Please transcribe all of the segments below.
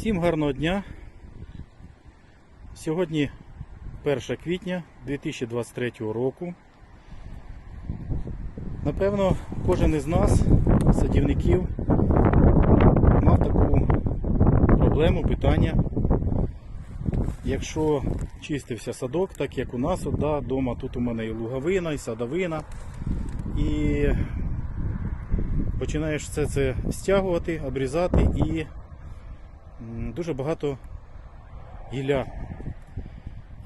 Всім гарного дня. Сьогодні 1 квітня 2023 року. Напевно, кожен із нас, садівників, мав таку проблему, питання. Якщо чистився садок, так як у нас, от, да, дома тут у мене і луговина, і садовина. І починаєш все це стягувати, обрізати і дуже багато гілля.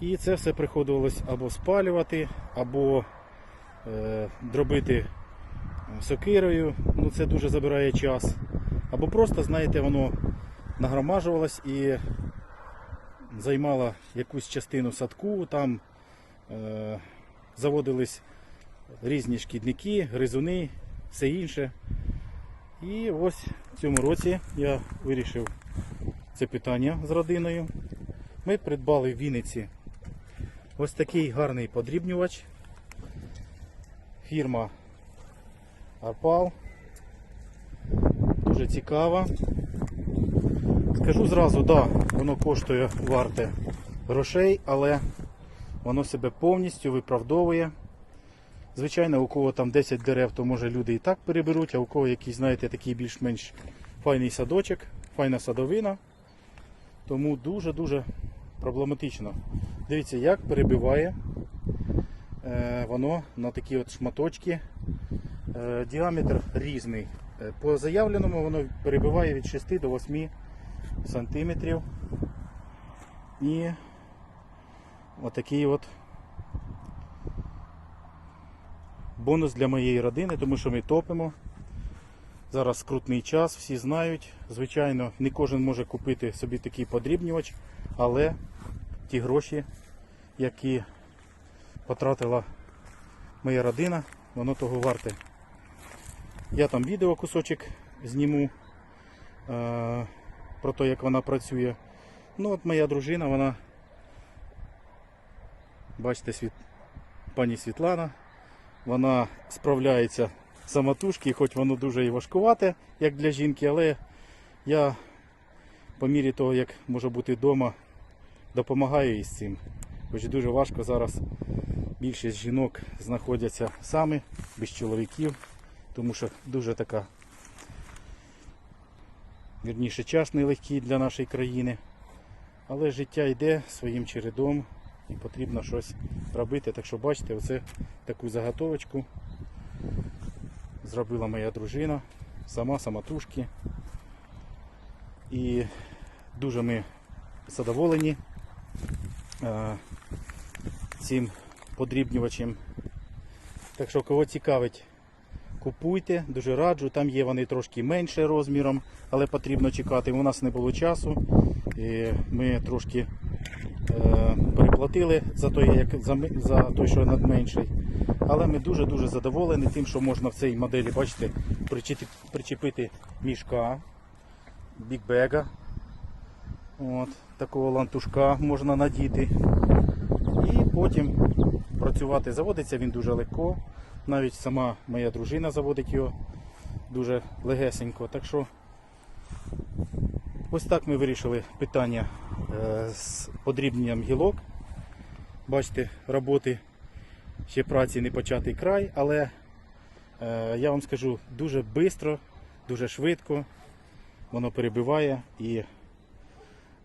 І це все приходилось або спалювати, або е, дробити сокирою, ну це дуже забирає час. Або просто, знаєте, воно нагромаджувалось і займало якусь частину садку, там е, заводились різні шкідники, гризуни, все інше. І ось в цьому році я вирішив це питання з родиною. Ми придбали в Вінниці ось такий гарний подрібнювач. Фірма Арпал. Дуже цікава. Скажу зразу, да, воно коштує варте грошей, але воно себе повністю виправдовує. Звичайно, у кого там 10 дерев, то може люди і так переберуть, а у кого якийсь, знаєте, такий більш-менш файний садочок, файна садовина. Тому дуже-дуже проблематично. Дивіться, як перебиває е, воно на такі от шматочки. Е, діаметр різний. Е, по заявленому воно перебиває від 6 до 8 сантиметрів. І отакий от бонус для моєї родини, тому що ми топимо. Зараз скрутний час, всі знають. Звичайно, не кожен може купити собі такий подрібнювач, але ті гроші, які потратила моя родина, воно того варте. Я там відео кусочок зніму е, про те, як вона працює. Ну от моя дружина, вона, бачите, світ, пані Світлана, вона справляється самотужки, хоч воно дуже і важкувате, як для жінки, але я по мірі того, як може бути вдома, допомагаю їй з цим. Хоч дуже важко зараз більшість жінок знаходяться самі, без чоловіків, тому що дуже така, вірніше, час нелегкий для нашої країни. Але життя йде своїм чередом і потрібно щось робити. Так що бачите, оце таку заготовочку зробила моя дружина, сама самотужки. І дуже ми задоволені е, цим подрібнювачем. Так що, кого цікавить, купуйте, дуже раджу. Там є вони трошки менше розміром, але потрібно чекати. У нас не було часу. І ми трошки переплатили за той, як, за, за той, що надменший. Але ми дуже-дуже задоволені тим, що можна в цій моделі, бачите, причепити, причепити мішка, бікбега. От, такого лантушка можна надіти. І потім працювати. Заводиться він дуже легко. Навіть сама моя дружина заводить його дуже легесенько. Так що ось так ми вирішили питання е, з подрібненням гілок. Бачите, роботи ще праці не початий край, але е, я вам скажу дуже швидко, дуже швидко воно перебиває і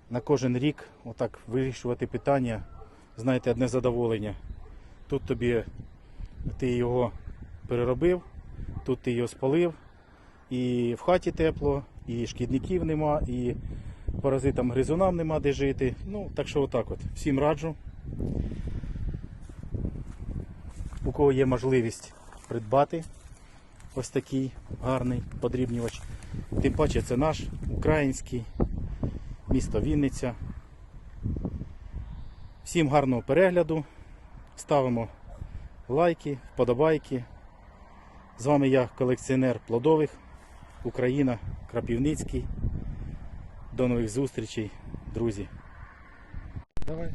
на кожен рік отак вирішувати питання, знаєте, одне задоволення. Тут тобі ти його переробив, тут ти його спалив, і в хаті тепло, і шкідників нема, і паразитам гризунам нема де жити. Ну, так що отак от. Всім раджу. У кого є можливість придбати ось такий гарний подрібнювач. Тим паче це наш український, місто Вінниця. Всім гарного перегляду. Ставимо лайки, вподобайки. З вами я, колекціонер плодових, Україна, Крапівницький. До нових зустрічей, друзі. Давай.